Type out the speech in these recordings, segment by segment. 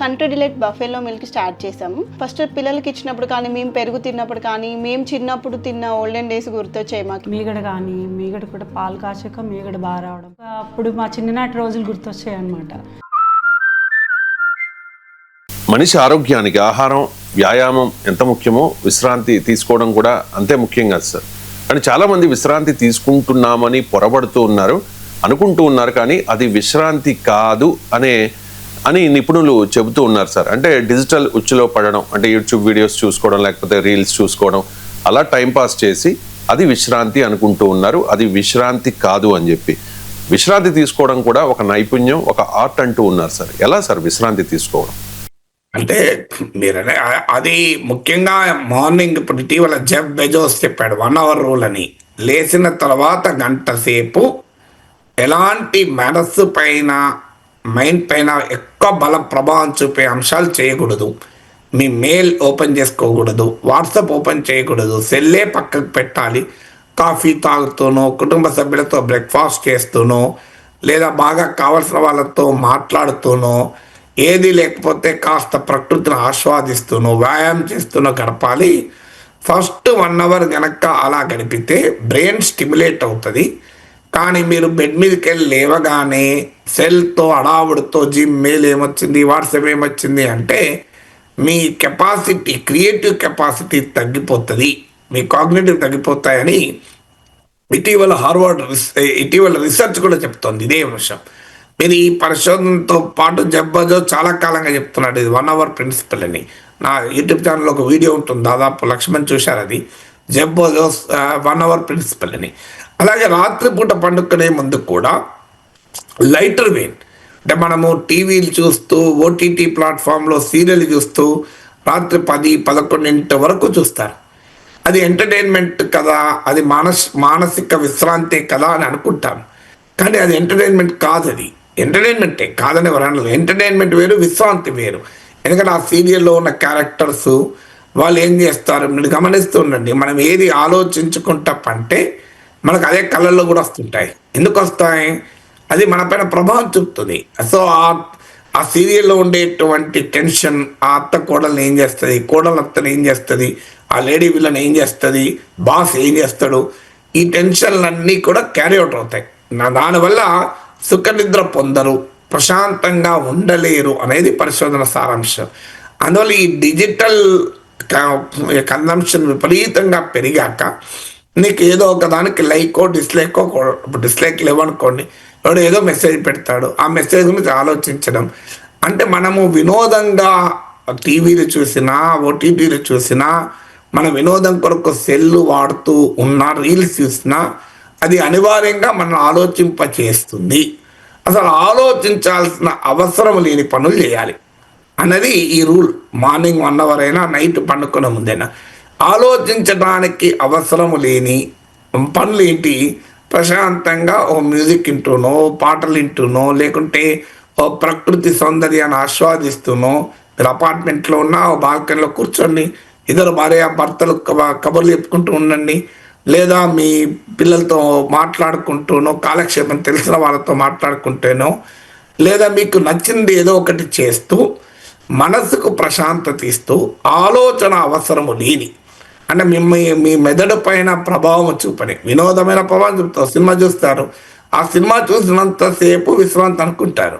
Country delight buffalo milk start చేసాము first పిల్లలకి ఇచ్చినప్పుడు కానీ మేము పెరుగు తిన్నప్పుడు కానీ మేము చిన్నప్పుడు తిన్న ఓల్డెన్ డేస్ గుర్తొచ్చాయి మాకు. మీగడ కానీ మీగడ కూడా పాలు కాచాక మీగడ బాగా రావడం. అప్పుడు మా చిన్ననాటి రోజులు గుర్తొచ్చాయి అనమాట మనిషి ఆరోగ్యానికి ఆహారం వ్యాయామం ఎంత ముఖ్యమో విశ్రాంతి తీసుకోవడం కూడా అంతే ముఖ్యం కాదు సార్. కానీ చాలా మంది విశ్రాంతి తీసుకుంటున్నామని పొరబడుతూ ఉన్నారు అనుకుంటూ ఉన్నారు కానీ అది విశ్రాంతి కాదు అనే అని నిపుణులు చెబుతూ ఉన్నారు సార్. అంటే డిజిటల్ ఉచ్చులో పడడం అంటే యూట్యూబ్ వీడియోస్ చూసుకోవడం లేకపోతే రీల్స్ చూసుకోవడం అలా టైంపాస్ చేసి అది విశ్రాంతి అనుకుంటూ ఉన్నారు. అది విశ్రాంతి కాదు అని చెప్పి. విశ్రాంతి తీసుకోవడం కూడా ఒక నైపుణ్యం ఒక ఆర్ట్ అంటూ ఉన్నారు సార్. ఎలా సార్ విశ్రాంతి తీసుకోవడం? అంటే మీరు అది ముఖ్యంగా మార్నింగ్ ఇప్పుడు ఇటీవల జెఫ్ బెజోస్ చెప్పాడు వన్ అవర్ రూల్ అని. లేచిన తర్వాత గంట సేపు ఎలాంటి మనస్సు పైన మైండ్ పైన ఎక్కువ బల ప్రభావం చూపే అంశాలు చేయకూడదు. మీ మెయిల్ ఓపెన్ చేసుకోకూడదు. వాట్సాప్ ఓపెన్ చేయకూడదు. సెల్లే పక్కకు పెట్టాలి. కాఫీ తాగుతూనో కుటుంబ సభ్యులతో బ్రేక్ఫాస్ట్ చేస్తూనో లేదా బాగా కావలసిన వాళ్ళతో మాట్లాడుతూనో ఏది లేకపోతే కాస్త ప్రకృతిని ఆస్వాదిస్తూనో వ్యాయామం చేస్తూనో గడపాలి. ఫస్ట్ వన్ అవర్ కనుక అలా గడిపితే బ్రెయిన్ స్టిమ్యులేట్ అవుతుంది. కానీ మీరు బెడ్ మీదకి వెళ్ళి లేవగానే సెల్తో అడావుడితో జిమ్ మెయిల్ ఏమొచ్చింది వాట్సాప్ ఏమొచ్చింది అంటే మీ కెపాసిటీ క్రియేటివ్ కెపాసిటీ తగ్గిపోతుంది. మీ కాగ్నేటివ్ తగ్గిపోతాయని ఇటీవల హార్వర్డ్ ఇటీవల రీసెర్చ్ కూడా చెప్తోంది ఇదే అంశం మీరు ఈ పరిశోధనతో పాటు జబ్బజో చాలా కాలంగా చెప్తున్నాడు ఇది వన్ అవర్ ప్రిన్సిపల్ అని. నా యూట్యూబ్ ఛానల్లో ఒక వీడియో ఉంటుంది దాదాపు లక్ష్మణ్ చూశారు అది. జబ్బో వన్ అవర్ ప్రిన్సిపల్ అని. అలాగే రాత్రిపూట పండుకునే ముందు కూడా లైటర్ వెయిన్ అంటే మనము టీవీలు చూస్తూ ఓటీటీ ప్లాట్ఫామ్లో సీరియల్ చూస్తూ రాత్రి పది పదకొండింటి వరకు చూస్తారు. అది ఎంటర్టైన్మెంట్ కదా అది మానస్ మానసిక విశ్రాంతి కదా అని అనుకుంటాం కానీ అది ఎంటర్టైన్మెంట్ కాదు అది. ఎంటర్టైన్మెంటే కాదని ఎవరు ఎంటర్టైన్మెంట్ వేరు విశ్రాంతి వేరు. ఎందుకంటే ఆ సీరియల్లో ఉన్న క్యారెక్టర్స్ వాళ్ళు ఏం చేస్తారు? మీరు గమనిస్తూ ఉండండి మనం ఏది ఆలోచించుకుంటా పంటే మనకు అదే కళ్ళల్లో కూడా వస్తుంటాయి. ఎందుకు వస్తాయి? అది మనపైన ప్రభావం చూపుతుంది. సో ఆ ఆ సీరియల్లో ఉండేటువంటి టెన్షన్ ఆ అత్త కోడల్ని ఏం చేస్తుంది? కోడలు అత్తను ఏం చేస్తుంది? ఆ లేడీ విలన్ ఏం చేస్తుంది? బాస్ ఏం చేస్తాడు? ఈ టెన్షన్లన్నీ కూడా క్యారీ అవుట్ అవుతాయి. దానివల్ల దానివల్ల సుఖనిద్ర పొందరు ప్రశాంతంగా ఉండలేరు అనేది పరిశోధన సారాంశం. అందువల్ల ఈ డిజిటల్ కన్సంప్షన్ విపరీతంగా పెరిగాక నీకు ఏదో ఒక దానికి లైకో డిస్లైకో డిస్లైక్ లేవనుకోండి వాడు ఏదో మెసేజ్ పెడతాడు. ఆ మెసేజ్ గురించి ఆలోచించడం. అంటే మనము వినోదంగా టీవీలు చూసినా ఓటీటీలు చూసినా మన వినోదం కొరకు సెల్లు వాడుతూ ఉన్న రీల్స్ చూసినా అది అనివార్యంగా మనం ఆలోచింప చేస్తుంది అసలు ఆలోచించాల్సిన అవసరం లేని పనులు చేయాలి. అన్నది ఈ రూల్. మార్నింగ్ వన్ అవర్ అయినా నైట్ పండుకునే ముందైనా. ఆలోచించడానికి అవసరం లేని పనులు ఏంటి? ప్రశాంతంగా ఓ మ్యూజిక్ వింటూనో పాటలు వింటూనో లేకుంటే ఓ ప్రకృతి సౌందర్యాన్ని ఆస్వాదిస్తూనో మీరు అపార్ట్మెంట్లో ఉన్న ఓ బాల్కనీలో కూర్చోండి ఇద్దరు భార్య భర్తలు కబ- కబుర్లు చెప్పుకుంటూ ఉండండి లేదా మీ పిల్లలతో మాట్లాడుకుంటూనో కాలక్షేపం తెలిసిన వాళ్ళతో మాట్లాడుకుంటేనో లేదా మీకు నచ్చింది ఏదో ఒకటి చేస్తూ మనసుకు ప్రశాంతత ఇస్తూ ఆలోచన అవసరము లేని. అంటే మిమ్మల్ని మీ మెదడు పైన ప్రభావం చూపని. వినోదమైన ప్రభావం చూపుతారు. సినిమా చూస్తారు. ఆ సినిమా చూసినంతసేపు విశ్రాంతి అనుకుంటారు.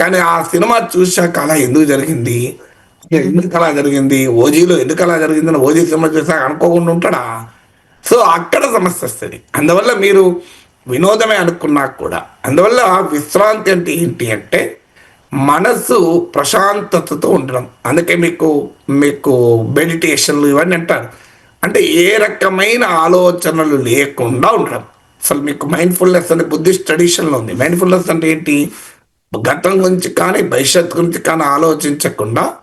కానీ ఆ సినిమా చూశాక అలా ఎందుకు జరిగింది? ఎందుకు అలా జరిగింది? ఓజీలో ఎందుకు అలా జరిగిందని ఓజీ సినిమా చూసాక అనుకోకుండా ఉంటాడా? సో అక్కడ సమస్య వస్తుంది. అందువల్ల మీరు వినోదమే అనుకున్నా కూడా. అందువల్ల విశ్రాంతి అంటే ఏంటి అంటే మనసు ప్రశాంతతతో ఉండడం. అందుకే మీకు మీకు మెడిటేషన్లు ఇవన్నీ అంటారు. అంటే ఏ రకమైన ఆలోచనలు లేకుండా ఉండడం. అసలు మీకు మైండ్ఫుల్నెస్ అనే బుద్ధిస్ట్ ట్రెడిషన్లో ఉంది. మైండ్ఫుల్నెస్ అంటే ఏంటి? గతం గురించి కానీ భవిష్యత్తు గురించి కానీ ఆలోచించకుండా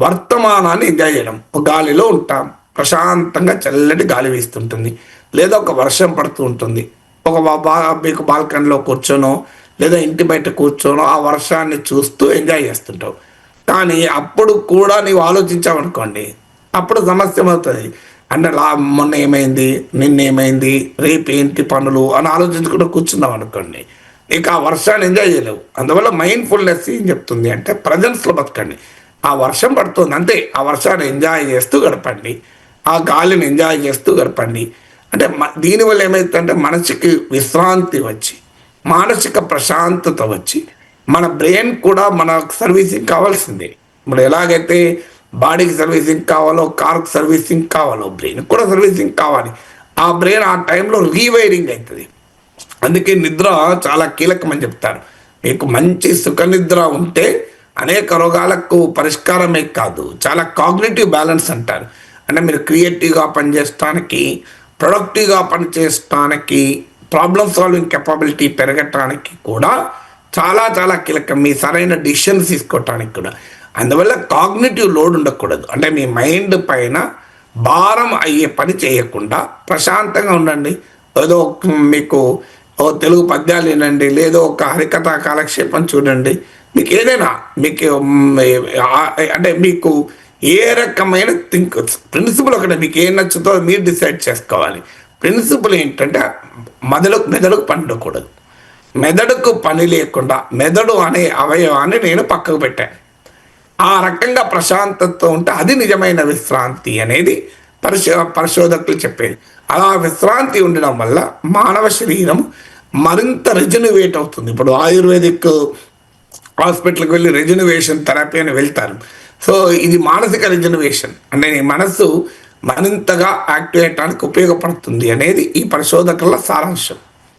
వర్తమానాన్ని ఎంజాయ్ చేయడం. ఒక గాలిలో ఉంటాం. ప్రశాంతంగా చల్లటి గాలి వీస్తుంటుంది. లేదా ఒక వర్షం పడుతూ ఉంటుంది. ఒక బా- మీకు బాల్కనీలో కూర్చోనో లేదా ఇంటి బయట కూర్చోనో ఆ వర్షాన్ని చూస్తూ ఎంజాయ్ చేస్తుంటావు. కానీ అప్పుడు కూడా నీవు ఆలోచించావనుకోండి అప్పుడు సమస్య అవుతుంది అంటే లా మొన్న ఏమైంది? నిన్న ఏమైంది? రేపు ఏంటి పనులు? అని ఆలోచించుకుంటూ కూర్చున్నాం అనుకోండి ఇక ఆ వర్షాన్ని ఎంజాయ్ చేయలేవు. అందువల్ల మైండ్ఫుల్నెస్ ఏం చెప్తుంది అంటే ప్రజెన్స్లో బతకండి. ఆ వర్షం పడుతుంది అంతే. ఆ వర్షాన్ని ఎంజాయ్ చేస్తూ గడపండి. ఆ గాలిని ఎంజాయ్ చేస్తూ గడపండి. అంటే దీనివల్ల ఏమవుతుందంటే మనసుకి విశ్రాంతి వచ్చి మానసిక ప్రశాంతత వచ్చి మన బ్రెయిన్ కూడా మన సర్వీసింగ్ కావాల్సిందే. ఇప్పుడు ఎలాగైతే బాడీకి సర్వీసింగ్ కావాలో కార్కి సర్వీసింగ్ కావాలో బ్రెయిన్ కూడా సర్వీసింగ్ కావాలి. ఆ బ్రెయిన్ ఆ టైంలో రీవైరింగ్ అవుతుంది అందుకే నిద్ర చాలా కీలకమని చెప్తారు. మీకు మంచి సుఖ నిద్ర ఉంటే అనేక రోగాలకు పరిష్కారమే కాదు. చాలా కాగ్నేటివ్ బ్యాలెన్స్ అంటారు. అంటే మీరు క్రియేటివ్గా పనిచేయడానికి ప్రొడక్టివ్గా పనిచేయడానికి ప్రాబ్లమ్ సాల్వింగ్ కెపాబిలిటీ పెరగటానికి కూడా చాలా చాలా కీలకం. మీ సరైన డిసిషన్స్ తీసుకోవటానికి కూడా. అందువల్ల కాగ్నేటివ్ లోడ్ ఉండకూడదు. అంటే మీ మైండ్ పైన భారం అయ్యే పని చేయకుండా ప్రశాంతంగా ఉండండి. ఏదో మీకు ఓ తెలుగు పద్యాలు వినండి లేదో ఒక హరికథ కాలక్షేపం చూడండి. మీకు ఏదైనా మీకు అంటే మీకు ఏ రకమైన థింక్ ప్రిన్సిపల్ ఒకటి మీకు ఏం నచ్చుతో మీరు డిసైడ్ చేసుకోవాలి. ప్రిన్సిపల్ ఏంటంటే మెదడుకు మెదడుకు పని ఉండకూడదు. మెదడుకు పని లేకుండా మెదడు అనే అవయవాన్ని నేను పక్కకు పెట్టాను ఆ రకంగా ప్రశాంతతతో ఉంటే అది నిజమైన విశ్రాంతి అనేది పరిశో పరిశోధకులు చెప్పేది. అలా విశ్రాంతి ఉండడం వల్ల మానవ శరీరం మరింత రెజనువేట్ అవుతుంది. ఇప్పుడు ఆయుర్వేదిక్ హాస్పిటల్కి వెళ్ళి రెజనువేషన్ థెరపీ అని వెళ్తారు. సో ఇది మానసిక రెజనువేషన్ అంటే నీ మనస్సు మరింతగా యాక్టివ్ ఉపయోగపడుతుంది అనేది ఈ పరిశోధకుల సారాంశం.